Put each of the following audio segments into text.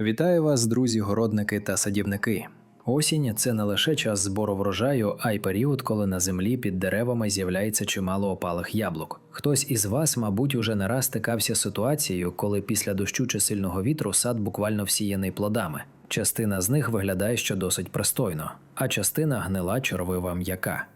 Вітаю вас, друзі, городники та садівники. Осінь це не лише час збору врожаю, а й період, коли на землі під деревами з'являється чимало опалих яблук. Хтось із вас, мабуть, уже не раз стикався з ситуацією, коли після дощу чи сильного вітру сад буквально всіяний плодами. Частина з них виглядає ще досить пристойно, а частина гнила червива м'яка.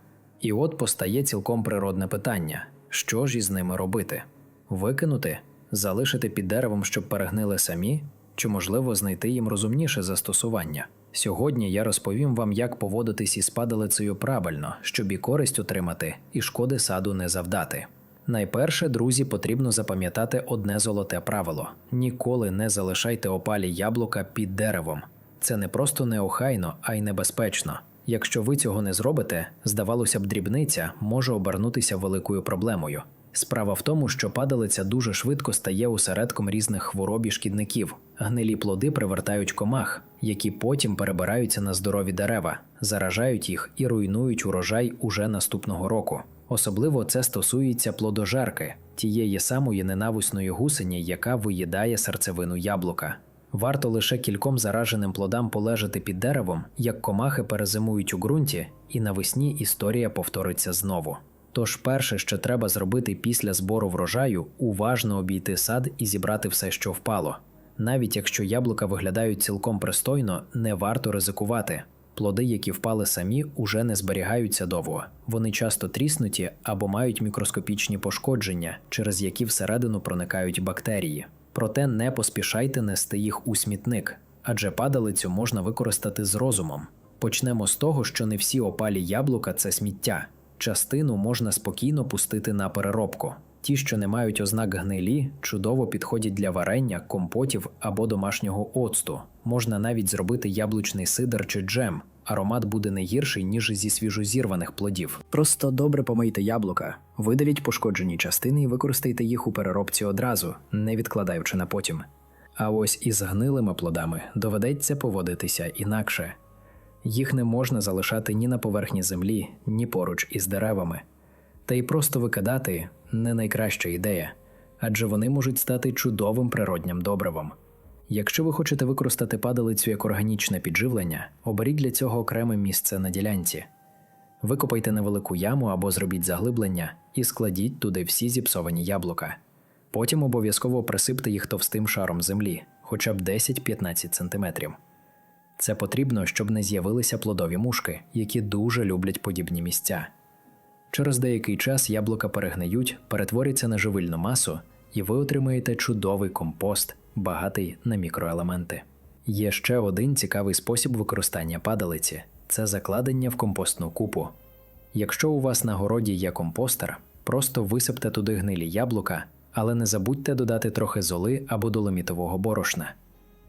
І от постає цілком природне питання: що ж із ними робити? Викинути, залишити під деревом, щоб перегнили самі, чи можливо знайти їм розумніше застосування. Сьогодні я розповім вам, як поводитись із падалицею правильно, щоб і користь отримати, і шкоди саду не завдати. Найперше, друзі, потрібно запам'ятати одне золоте правило: ніколи не залишайте опалі яблука під деревом. Це не просто неохайно, а й небезпечно. Якщо ви цього не зробите, здавалося б, дрібниця може обернутися великою проблемою. Справа в тому, що падалиця дуже швидко стає осередком різних хвороб і шкідників. Гнилі плоди привертають комах, які потім перебираються на здорові дерева, заражають їх і руйнують урожай уже наступного року. Особливо це стосується плодожерки, тієї самої ненависної гусені, яка виїдає серцевину яблука. Варто лише кільком зараженим плодам полежати під деревом, як комахи перезимують у ґрунті, і навесні історія повториться знову. Тож перше, що треба зробити після збору врожаю, уважно обійти сад і зібрати все, що впало. Навіть якщо яблука виглядають цілком пристойно, не варто ризикувати. Плоди, які впали самі, уже не зберігаються довго. Вони часто тріснуті або мають мікроскопічні пошкодження, через які всередину проникають бактерії. Проте не поспішайте нести їх у смітник, адже падалицю можна використати з розумом. Почнемо з того, що не всі опалі яблука це сміття. Частину можна спокійно пустити на переробку. Ті, що не мають ознак гнилі, чудово підходять для варення, компотів або домашнього оцту. Можна навіть зробити яблучний сидр чи джем. Аромат буде не гірший, ніж зі свіжозірваних плодів. Просто добре помийте яблука, видаліть пошкоджені частини і використайте їх у переробці одразу, не відкладаючи на потім. А ось із гнилими плодами доведеться поводитися інакше. Їх не можна залишати ні на поверхні землі, ні поруч із деревами. Та й просто викидати не найкраща ідея, адже вони можуть стати чудовим природнім добривом. Якщо ви хочете використати падалицю як органічне підживлення, оберіть для цього окреме місце на ділянці. Викопайте невелику яму або зробіть заглиблення і складіть туди всі зіпсовані яблука. Потім обов'язково присипте їх товстим шаром землі, хоча б 10-15 см. Це потрібно, щоб не з'явилися плодові мушки, які дуже люблять подібні місця. Через деякий час яблука перегниють, перетворяться на живильну масу, і ви отримаєте чудовий компост, багатий на мікроелементи. Є ще один цікавий спосіб використання падалиці це закладення в компостну купу. Якщо у вас на городі є компостер, просто висипте туди гнилі яблука, але не забудьте додати трохи золи або доломітового борошна.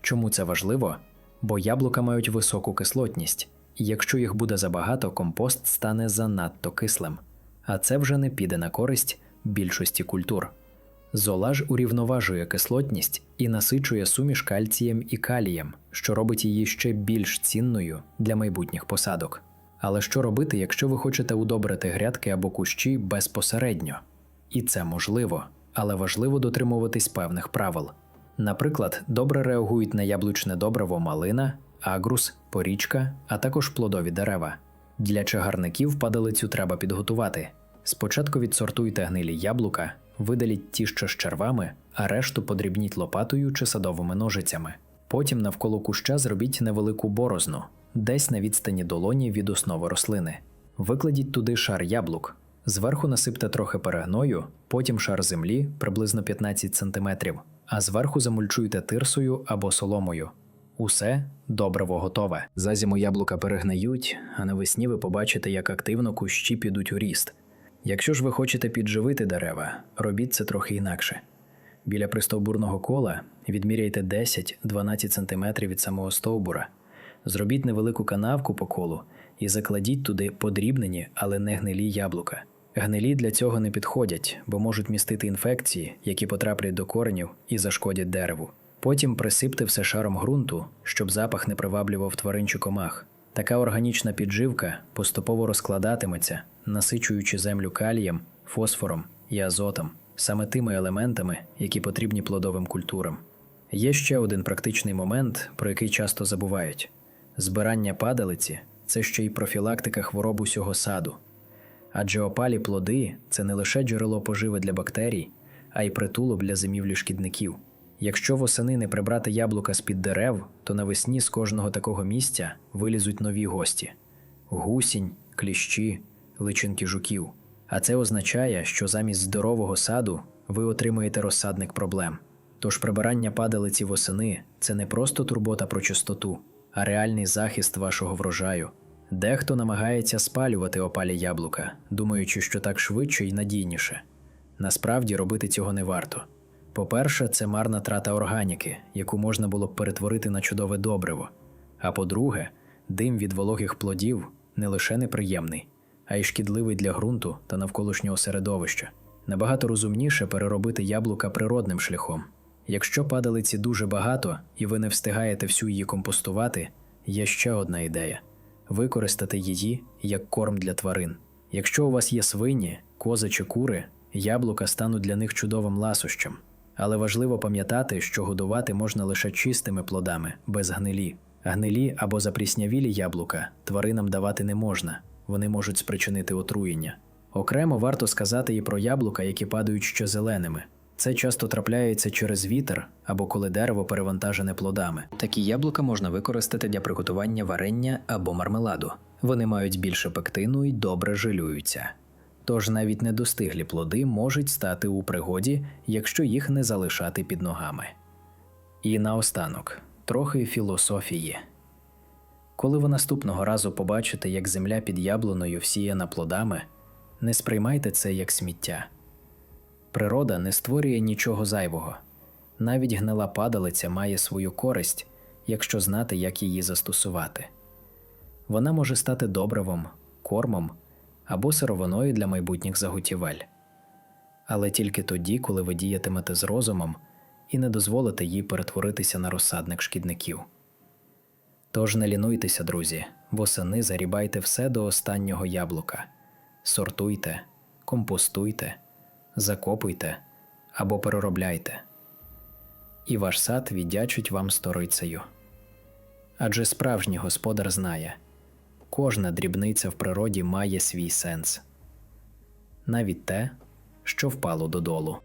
Чому це важливо? Бо яблука мають високу кислотність, і якщо їх буде забагато, компост стане занадто кислим, а це вже не піде на користь більшості культур. Зола ж урівноважує кислотність і насичує суміш кальцієм і калієм, що робить її ще більш цінною для майбутніх посадок. Але що робити, якщо ви хочете удобрити грядки або кущі безпосередньо? І це можливо, але важливо дотримуватись певних правил. Наприклад, добре реагують на яблучне добриво малина, агрус, порічка, а також плодові дерева. Для чагарників падалицю треба підготувати. Спочатку відсортуйте гнилі яблука, видаліть ті, що з червами, а решту подрібніть лопатою чи садовими ножицями. Потім навколо куща зробіть невелику борозну, десь на відстані долоні від основи рослини. Викладіть туди шар яблук. Зверху насипте трохи перегною, потім шар землі приблизно 15 см, а зверху замульчуйте тирсою або соломою. Усе добриво готове. За зиму яблука перегниють, а навесні ви побачите, як активно кущі підуть у ріст. Якщо ж ви хочете підживити дерева, робіть це трохи інакше. Біля пристовбурного кола відміряйте 10-12 см від самого стовбура, зробіть невелику канавку по колу і закладіть туди подрібнені, але не гнилі яблука. Гнилі для цього не підходять, бо можуть містити інфекції, які потраплять до коренів і зашкодять дереву. Потім присипте все шаром ґрунту, щоб запах не приваблював тварин чи комах. Така органічна підживка поступово розкладатиметься, насичуючи землю калієм, фосфором і азотом, саме тими елементами, які потрібні плодовим культурам. Є ще один практичний момент, про який часто забувають: збирання падалиці це ще й профілактика хвороб усього саду. Адже опалі плоди це не лише джерело поживи для бактерій, а й притулок для зимівлі шкідників. Якщо восени не прибрати яблука з-під дерев, то навесні з кожного такого місця вилізуть нові гості: гусінь, кліщі, личинки жуків. А це означає, що замість здорового саду ви отримуєте розсадник проблем. Тож прибирання падалиці восени це не просто турбота про чистоту, а реальний захист вашого врожаю. Дехто намагається спалювати опалі яблука, думаючи, що так швидше і надійніше. Насправді робити цього не варто. По-перше, це марна трата органіки, яку можна було б перетворити на чудове добриво. А по-друге, дим від вологих плодів не лише неприємний, а й шкідливий для ґрунту та навколишнього середовища. Набагато розумніше переробити яблука природним шляхом. Якщо падалиці дуже багато і ви не встигаєте всю її компостувати, є ще одна ідея використати її як корм для тварин. Якщо у вас є свині, кози чи кури, яблука стануть для них чудовим ласощем. Але важливо пам'ятати, що годувати можна лише чистими плодами, без гнилі. Гнилі або запріснявілі яблука тваринам давати не можна, вони можуть спричинити отруєння. Окремо варто сказати і про яблука, які падають ще зеленими. Це часто трапляється через вітер або коли дерево перевантажене плодами. Такі яблука можна використати для приготування варення або мармеладу. Вони мають більше пектину і добре жилюються. Тож навіть недостиглі плоди можуть стати у пригоді, якщо їх не залишати під ногами. І наостанок трохи філософії. Коли ви наступного разу побачите, як земля під яблуною всіяна плодами, не сприймайте це як сміття. Природа не створює нічого зайвого. Навіть гнила падалиця має свою користь, якщо знати, як її застосувати. Вона може стати добривом, кормом або сировиною для майбутніх заготівель. Але тільки тоді, коли ви діятимете з розумом і не дозволите їй перетворитися на розсадник шкідників. Тож не лінуйтеся, друзі, восени зарібайте все до останнього яблука, сортуйте, компостуйте, закопуйте або переробляйте. І ваш сад віддячить вам сторицею. Адже справжній господар знає, кожна дрібниця в природі має свій сенс, навіть те, що впало додолу.